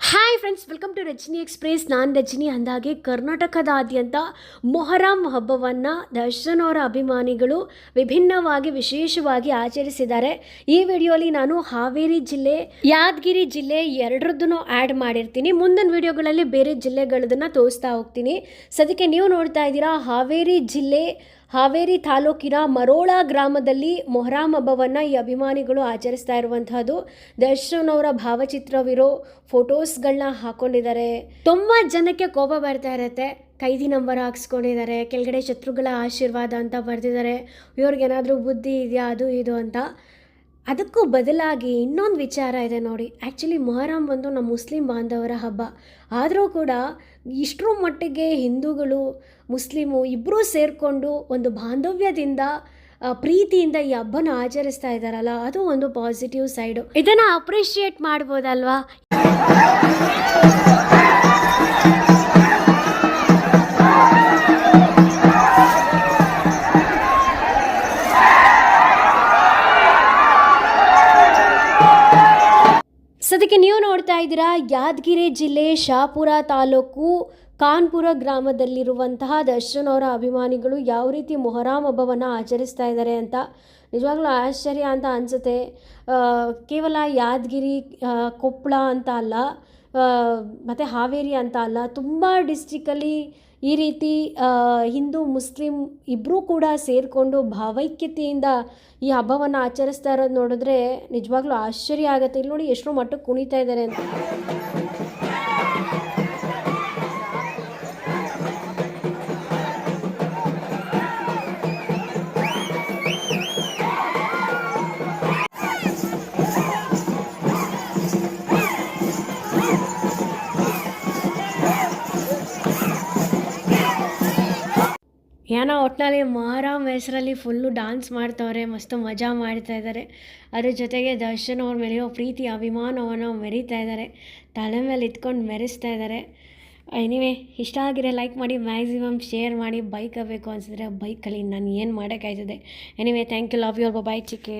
Hi friends welcome to Rajani Express ನಾನು ರಜನಿ, ಅಂದಾಗೆ ಕರ್ನಾಟಕದಾದ್ಯಂತ ಮೊಹರಂ ಹಬ್ಬವನ್ನು ದರ್ಶನ್ ಅವರ ಅಭಿಮಾನಿಗಳು ವಿಭಿನ್ನವಾಗಿ, ವಿಶೇಷವಾಗಿ ಆಚರಿಸಿದ್ದಾರೆ. ಈ ವಿಡಿಯೋಲಿ ನಾನು ಹಾವೇರಿ ಜಿಲ್ಲೆ, ಯಾದಗಿರಿ ಜಿಲ್ಲೆ ಎರಡರದ್ದೂ ಆ್ಯಡ್ ಮಾಡಿರ್ತೀನಿ. ಮುಂದಿನ ವಿಡಿಯೋಗಳಲ್ಲಿ ಬೇರೆ ಜಿಲ್ಲೆಗಳದನ್ನು ತೋರಿಸ್ತಾ ಹೋಗ್ತೀನಿ. ಸದ್ಯಕ್ಕೆ ನೀವು ನೋಡ್ತಾ ಇದ್ದೀರಾ ಹಾವೇರಿ ಜಿಲ್ಲೆ ಹಾವೇರಿ ತಾಲೂಕಿನ ಮರೋಳ ಗ್ರಾಮದಲ್ಲಿ ಮೊಹರಾಮ್ ಹಬ್ಬವನ್ನು ಈ ಅಭಿಮಾನಿಗಳು ಆಚರಿಸ್ತಾ ಇರುವಂತಹದ್ದು. ದರ್ಶನ್ ಅವರ ಭಾವಚಿತ್ರವಿರೋ ಫೋಟೋಸ್ಗಳನ್ನ ಹಾಕೊಂಡಿದ್ದಾರೆ. ತುಂಬ ಜನಕ್ಕೆ ಕೋಪ ಬರ್ತಾ ಇರುತ್ತೆ. ಕೈದಿ ನಂಬರ್ ಹಾಕ್ಸ್ಕೊಂಡಿದ್ದಾರೆ. ಕೆಳಗಡೆ ಶತ್ರುಗಳ ಆಶೀರ್ವಾದ ಅಂತ ಬರೆದಿದ್ದಾರೆ. ಇವ್ರಿಗೇನಾದರೂ ಬುದ್ಧಿ ಇದೆಯಾ, ಅದು ಇದು ಅಂತ. ಅದಕ್ಕೂ ಬದಲಾಗಿ ಇನ್ನೊಂದು ವಿಚಾರ ಇದೆ ನೋಡಿ. ಆ್ಯಕ್ಚುಲಿ ಮೊಹರಂ ಬಂದು ನಮ್ಮ ಮುಸ್ಲಿಂ ಬಾಂಧವರ ಹಬ್ಬ. ಆದರೂ ಕೂಡ ಇಷ್ಟರ ಮಟ್ಟಿಗೆ ಹಿಂದೂಗಳು, ಮುಸ್ಲಿಮು ಇಬ್ಬರೂ ಸೇರಿಕೊಂಡು ಒಂದು ಬಾಂಧವ್ಯದಿಂದ ಪ್ರೀತಿಯಿಂದ ಈ ಹಬ್ಬನ ಆಚರಿಸ್ತಾ ಇದ್ದಾರಲ್ಲ, ಅದು ಒಂದು ಪಾಸಿಟಿವ್ ಸೈಡು. ಇದನ್ನು ಅಪ್ರಿಷಿಯೇಟ್ ಮಾಡ್ಬೋದಲ್ವಾ? ಸದ್ಯಕ್ಕೆ ನೀವು ನೋಡ್ತಾ ಇದ್ದೀರಾ ಯಾದಗಿರಿ ಜಿಲ್ಲೆ ಶಾಪುರ ತಾಲೂಕು ಕಾನ್ಪುರ ಗ್ರಾಮದಲ್ಲಿರುವಂತಹ ದರ್ಶನ್ ಅವರ ಅಭಿಮಾನಿಗಳು ಯಾವ ರೀತಿ ಮೊಹರಾಮ್ ಹಬ್ಬವನ್ನು ಆಚರಿಸ್ತಾ ಇದ್ದಾರೆ ಅಂತ ನಿಜವಾಗ್ಲೂ ಆಶ್ಚರ್ಯ ಅಂತ ಅನಿಸುತ್ತೆ. ಕೇವಲ ಯಾದಗಿರಿ ಕೊಪ್ಪಳ ಅಂತ ಅಲ್ಲ ಮತ್ತು ಹಾವೇರಿ ಅಂತ ಅಲ್ಲ, ತುಂಬ ಡಿಸ್ಟಿಕಲ್ಲಿ ಈ ರೀತಿ ಹಿಂದೂ, ಮುಸ್ಲಿಂ ಇಬ್ಬರೂ ಕೂಡ ಸೇರಿಕೊಂಡು ಭಾವೈಕ್ಯತೆಯಿಂದ ಈ ಹಬ್ಬವನ್ನು ಆಚರಿಸ್ತಾ ಇರೋದು ನೋಡಿದ್ರೆ ನಿಜವಾಗ್ಲೂ ಆಶ್ಚರ್ಯ ಆಗುತ್ತೆ. ಇಲ್ಲಿ ನೋಡಿ ಎಷ್ಟೋ ಮಟ್ಟಕ್ಕೆ ಕುಣಿತಾ ಇದ್ದಾರೆ ಅಂತ. ಏನೋ ಒಟ್ಟಿನಲ್ಲಿ ಮಾರಾಮ್ ಹೆಸರಲ್ಲಿ ಫುಲ್ಲು ಡಾನ್ಸ್ ಮಾಡ್ತವ್ರೆ, ಮಸ್ತ್ ಮಜಾ ಮಾಡ್ತಾ ಇದ್ದಾರೆ ಅದ್ರ ಜೊತೆಗೆ ದರ್ಶನ್ ಅವ್ರ ಮೇಲೆಯೋ ಪ್ರೀತಿ ಅಭಿಮಾನವನ್ನು ಮೆರೀತಾ ಇದ್ದಾರೆ ತಲೆ ಮೇಲೆ ಇಟ್ಕೊಂಡು ಮೆರೆಸ್ತಾ ಇದ್ದಾರೆ ಎನಿವೆ ಇಷ್ಟ ಆಗಿದೆ ಲೈಕ್ ಮಾಡಿ ಮ್ಯಾಕ್ಸಿಮಮ್ ಶೇರ್ ಮಾಡಿ ಬೈಕ್ ಬೇಕು ಅನಿಸಿದ್ರೆ ಬೈಕಲ್ಲಿ ನಾನು ಏನು ಮಾಡೋಕ್ಕಾಯ್ತದೆ anyway thank you love you bye ಚಿಕ್ಕೇರ್